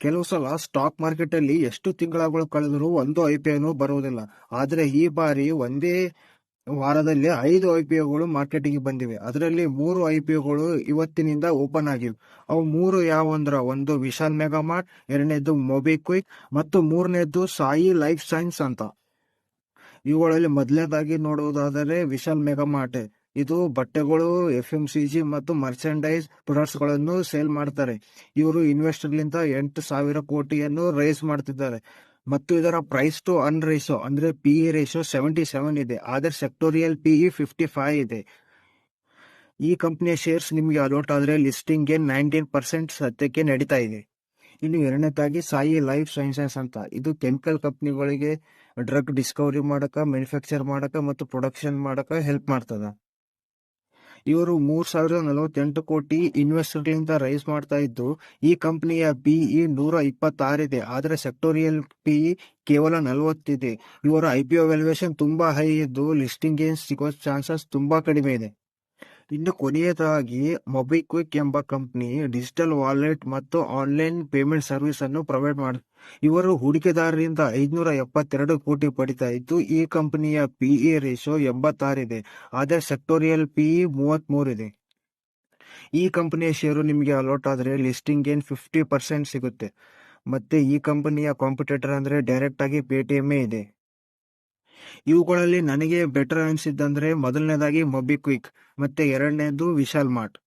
ಕೆಲವು ಸಲ stock market ಅಲ್ಲಿ ಎಷ್ಟು ತಿಂಗಳಗಳು ಕಳೆದರೂ ಒಂದು ಐ ಪಿ ಐನು ಬರುವುದಿಲ್ಲ. ಆದ್ರೆ ಈ ಬಾರಿ ಒಂದೇ ವಾರದಲ್ಲಿ ಐದು ಐ ಪಿ ಒಗಳು ಮಾರ್ಕೆಟಿಗೆ ಬಂದಿವೆ. ಅದರಲ್ಲಿ ಮೂರು ಐ ಪಿ ಒಗಳು ಇವತ್ತಿನಿಂದ ಓಪನ್ ಆಗಿವೆ. ಅವು ಮೂರು ಯಾವ ಅಂದ್ರ ಒಂದು ವಿಶಾಲ್ ಮೆಗಾಮಾರ್ಟ್, ಎರಡನೇದು ಮೊಬಿಕ್ವಿಕ್ ಮತ್ತು ಮೂರನೇದು ಸಾಯಿ ಲೈಫ್ ಸೈನ್ಸ್ ಅಂತ. ಇವುಗಳಲ್ಲಿ ಮೊದಲನೇದಾಗಿ ನೋಡುವುದಾದರೆ ವಿಶಾಲ್ ಮೆಗಾಮಾರ್ಟ್. ಇದು ಬಟ್ಟೆಗಳು ಎಫ್ ಎಂ ಸಿ ಜಿ ಮತ್ತು ಮರ್ಚೆಂಡೈಸ್ ಪ್ರೊಡಕ್ಟ್ಸ್ಗಳನ್ನು ಸೇಲ್ ಮಾಡ್ತಾರೆ. ಇವರು ಇನ್ವೆಸ್ಟರ್ಲಿಂದ ಎಂಟು ಸಾವಿರ ಕೋಟಿಯನ್ನು ರೈಸ್ ಮಾಡ್ತಿದ್ದಾರೆ. ಮತ್ತು ಇದರ ಪ್ರೈಸ್ ಟು ಅನ್ ರೇಷೋ ಅಂದ್ರೆ P E ratio seventy seven ಇದೆ. ಆದರೆ sectorial P E fifty five ಇದೆ. ಈ ಕಂಪನಿಯ ಶೇರ್ಸ್ ನಿಮಗೆ ಅಲೋಟ್ ಆದ್ರೆ ಲಿಸ್ಟಿಂಗ್ಗೆ ನೈನ್ಟೀನ್ ಪರ್ಸೆಂಟ್ ಸತ್ಯಕ್ಕೆ ನಡೀತಾ ಇದೆ. ಇನ್ನು ಎರಡನೇದಾಗಿ ಸಾಯಿ ಲೈಫ್ ಸೈನ್ಸಸ್ ಅಂತ. ಇದು ಕೆಮಿಕಲ್ ಕಂಪ್ನಿಗಳಿಗೆ ಡ್ರಗ್ ಡಿಸ್ಕವರಿ ಮಾಡಕ ಮ್ಯಾನುಫ್ಯಾಕ್ಚರ್ ಮಾಡಕ ಮತ್ತು ಪ್ರೊಡಕ್ಷನ್ ಮಾಡಕ ಹೆಲ್ಪ್ ಮಾಡ್ತದ. ಇವರು ಮೂರ್ ಸಾವಿರದ ನಲವತ್ತೆಂಟು ಕೋಟಿ ಇನ್ವೆಸ್ಟರ್ಗಳಿಂದ ರೈಸ್ ಮಾಡ್ತಾ ಇದ್ದು, ಈ ಕಂಪನಿಯ ಬಿಇ ನೂರ ಇಪ್ಪತ್ತಾರಿದೆ, ಆದ್ರೆ ಸೆಕ್ಟೋರಿಯಲ್ ಪಿ ಕೇವಲ ನಲವತ್ತಿದೆ. ಇವರ ಐ ಪಿ ವ್ಯಾಲ್ಯೂಯೇಷನ್ ತುಂಬಾ ಹೈ ಇದ್ದು ಲಿಸ್ಟಿಂಗ್ ಸಿಗೋ ಚಾನ್ಸಸ್ ತುಂಬಾ ಕಡಿಮೆ ಇದೆ. ಇನ್ನು ಕೊನೆಯದಾಗಿ ಮೊಬಿಕ್ವಿಕ್ ಎಂಬ ಕಂಪ್ನಿ ಡಿಜಿಟಲ್ ವಾಲೆಟ್ ಮತ್ತು ಆನ್ಲೈನ್ ಪೇಮೆಂಟ್ ಸರ್ವಿಸ್ ಅನ್ನು ಪ್ರೊವೈಡ್ ಮಾಡ, ಇವರು ಹೂಡಿಕೆದಾರರಿಂದ ಐದುನೂರ ಎಪ್ಪತ್ತೆರಡು ಕೋಟಿ ಪಡಿತಾ ಇದ್ದು, ಈ ಕಂಪನಿಯ ಪಿಇ ರೇಷೋ ಎಂಬತ್ತಾರಿದೆ ಆದರೆ ಸೆಕ್ಟೋರಿಯಲ್ ಪಿಇ ಮೂವತ್ತ್ ಇದೆ. ಈ ಕಂಪನಿಯ ಷೇರು ನಿಮಗೆ ಅಲೋಟ್ ಆದರೆ ಲಿಸ್ಟಿಂಗ್ ಏನ್ ಫಿಫ್ಟಿ ಪರ್ಸೆಂಟ್ ಸಿಗುತ್ತೆ. ಮತ್ತೆ ಈ ಕಂಪನಿಯ ಕಾಂಪಿಟೇಟರ್ ಅಂದರೆ ಡೈರೆಕ್ಟ್ ಆಗಿ ಪೇಟಿಎಂ ಇದೆ. ಇವುಗಳಲ್ಲಿ ನನಗೆ ಬೆಟರ್ ಅನಿಸಿದ್ದಂದ್ರೆ ಮೊದಲನೇದಾಗಿ ಮೊಬಿಕ್ವಿಕ್ ಮತ್ತೆ ಎರಡನೇದು ವಿಶಾಲ್ ಮಾರ್ಟ್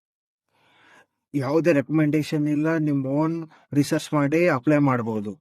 ಯಾವುದೇ ರೆಕಮೆಂಡೇಶನ್ ಇಲ್ಲ, ನಿಮ್ಮ ಓನ್ ರಿಸರ್ಚ್ ಮಾಡಿ ಅಪ್ಲೈ ಮಾಡಬಹುದು